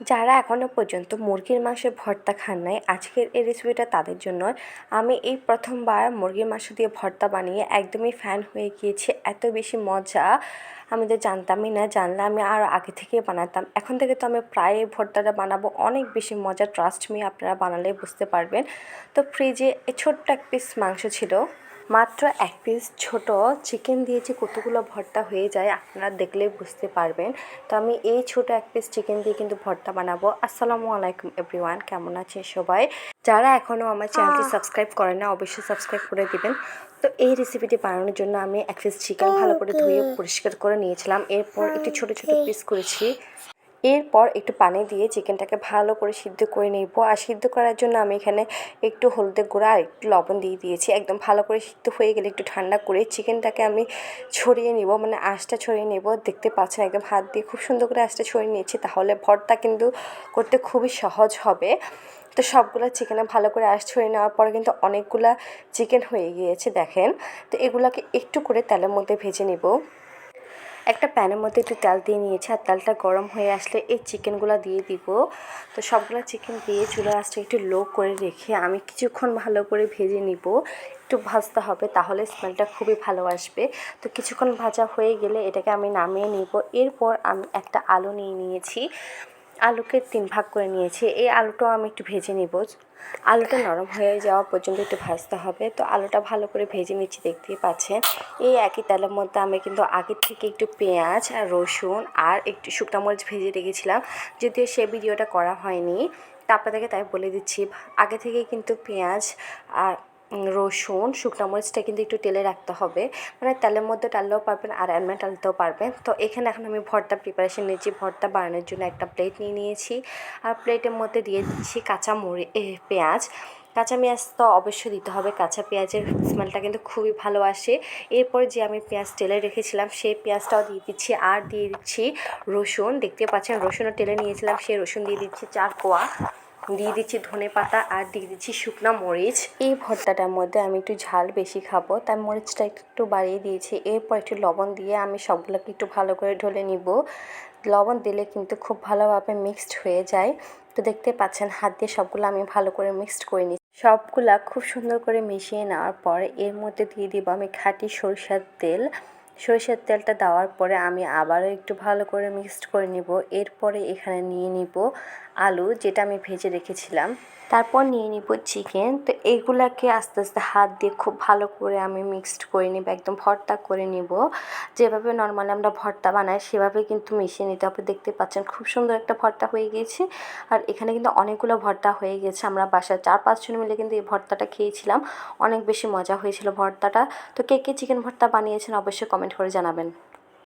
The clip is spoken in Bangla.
যারা এখনও পর্যন্ত মুরগির মাংসের ভর্তা খান নাই, আজকের এই রেসিপিটা তাদের জন্য। আমি এই প্রথমবার মুরগির মাংস দিয়ে ভর্তা বানিয়ে একদমই ফ্যান হয়ে গিয়েছি, এত বেশি মজা। আমি তো জানতামই না, জানলে আমি আরও আগে থেকেই বানাতাম। এখন থেকে তো আমি প্রায় ভর্তাটা বানাবো, অনেক বেশি মজা ট্রাস্ট মি আপনারা বানালে বুঝতে পারবেন। তো ফ্রিজে ছোট্ট এক পিস মাংস ছিল মাত্র এক পিস ছোট চিকেন দিয়ে যে কতগুলো ভর্তা হয়ে যায় আপনারা দেখলেই বুঝতে পারবেন। তো আমি এই ছোট এক পিস চিকেন দিয়ে কিন্তু ভর্তা বানাবো। আসসালামু আলাইকুম এভরিওয়ান কেমন আছে সবাই? যারা এখনও আমার চ্যানেলটি সাবস্ক্রাইব করে না অবশ্যই সাবস্ক্রাইব করে দিবেন। তো এই রেসিপিটি বানানোর জন্য আমি এক পিস চিকেন ভালো করে ধুয়ে পরিষ্কার করে নিয়েছিলাম। এরপর একটু ছোট ছোট পিস করেছি। এরপর একটু পানি দিয়ে চিকেনটাকে ভালো করে সিদ্ধ করে নেব। আর সিদ্ধ করার জন্য আমি এখানে একটু হলদের গুঁড়া আর একটু লবণ দিয়ে দিয়েছি। একদম ভালো করে সিদ্ধ হয়ে গেলে একটু ঠান্ডা করে চিকেনটাকে আমি ছড়িয়ে নিব। মানে আঁশটা ছড়িয়ে নেব। দেখতে পাচ্ছেন একদম হাত দিয়ে খুব সুন্দর করে আঁশটা ছড়িয়ে নিয়েছি। তাহলে ভর্তা কিন্তু করতে খুবই সহজ হবে। তো সবগুলো চিকেনে ভালো করে আঁশ ছড়িয়ে নেওয়ার পরে কিন্তু অনেকগুলা চিকেন হয়ে গিয়েছে, দেখেন। তো এগুলাকে একটু করে তেলের মধ্যে ভেজে নিব। একটা প্যানের মধ্যে একটু তেল দিয়ে নিয়েছি আর তেলটা গরম হয়ে আসলে এই চিকেনগুলো দিয়ে দিব। তো সবগুলো চিকেন দিয়ে চুলো আঁচটা একটু লো করে রেখে আমি কিছুক্ষণ ভালো করে ভেজে নিব। একটু ভাজতে হবে তাহলে স্মেলটা খুবই ভালো আসবে। তো কিছুক্ষণ ভাজা হয়ে গেলে এটাকে আমি নামিয়ে নিব। এরপর আমি একটা আলু নিয়ে নিয়েছি। আলুকে তিন ভাগ করে নিয়েছি। এই আলুটাও আমি একটু ভেজে নিব। আলুটা নরম হয়ে যাওয়া পর্যন্ত একটু ভাজতে হবে। তো আলুটা ভালো করে ভেজে নিচ্ছি, দেখতেই পাচ্ছেন। এই একই তেলের মধ্যে আমি কিন্তু আগের থেকে একটু পেঁয়াজ আর রসুন আর একটু শুকনো মরিচ ভেজে রেখেছিলাম। যদিও সে ভিডিওটা করা হয়নি তা আপনাদেরকে তাই বলে দিচ্ছি। আগে থেকে কিন্তু পেঁয়াজ আর রসুন, শুকনো মরিচটা কিন্তু একটু তেলে রাখতে হবে। মানে তেলের মধ্যে টাললেও পারবেন, আর এমনি টালতেও পারবেন। তো এখানে এখন আমি ভর্তা প্রিপারেশন নিয়েছি ভর্তা বানানোর জন্য একটা প্লেট নিয়ে নিয়েছি। আর প্লেটের মধ্যে দিয়ে দিচ্ছি কাঁচা মরি পেঁয়াজ। কাঁচা পেঁয়াজ তো অবশ্যই দিতে হবে। কাঁচা পেঁয়াজের স্মেলটা কিন্তু খুবই ভালো আসে। এরপরে যে আমি পেঁয়াজ তেলে রেখেছিলাম, সেই পেঁয়াজটাও দিয়ে দিচ্ছি। আর দিয়ে দিচ্ছি রসুন। দেখতে পাচ্ছেন, রসুনও তেলে নিয়েছিলাম। সেই রসুন দিয়ে দিচ্ছি চার কোয়া। দিয়ে দিচ্ছি ধনে পাতা আর দিয়ে দিচ্ছি শুকনো মরিচ। এই ভর্তাটার মধ্যে আমি একটু ঝাল বেশি খাব, তাই মরিচটা একটু বাড়িয়ে দিয়েছি। এরপর একটু লবণ দিয়ে আমি সবগুলোকে একটু ভালো করে ঢলে নিব। লবণ দিলে কিন্তু খুব ভালোভাবে মিক্সড হয়ে যায়। তো দেখতে পাচ্ছেন, হাত দিয়ে সবগুলো আমি ভালো করে মিক্সড করে নিচ্ছি। সবগুলা খুব সুন্দর করে মিশিয়ে নেওয়ার পর এর মধ্যে দিয়ে দিব আমি খাঁটি সরিষার তেল। সরিষার তেলটা দেওয়ার পরে আমি আবারও একটু ভালো করে মিক্সড করে নিব। এরপরে এখানে নিয়ে নিব আলু, যেটা আমি ভেজে রেখেছিলাম। তারপর নিয়ে নিব চিকেন তো এইগুলাকে আস্তে আস্তে হাত দিয়ে খুব ভালো করে আমি মিক্সড করে নিব, একদম ভর্তা করে নিব। যেভাবে নর্মালি আমরা ভর্তা বানাই, সেভাবে কিন্তু মিশিয়ে নিতে হবে। দেখতে পাচ্ছেন খুব সুন্দর একটা ভর্তা হয়ে গিয়েছে। আর এখানে কিন্তু অনেকগুলো ভর্তা হয়ে গেছে আমরা বাসায় চার পাঁচজন মিলে কিন্তু এই ভর্তাটা খেয়েছিলাম। অনেক বেশি মজা হয়েছিল ভর্তাটা। তো কে কে চিকেন ভর্তা বানিয়েছেন অবশ্যই কমেন্ট করে জানাবেন।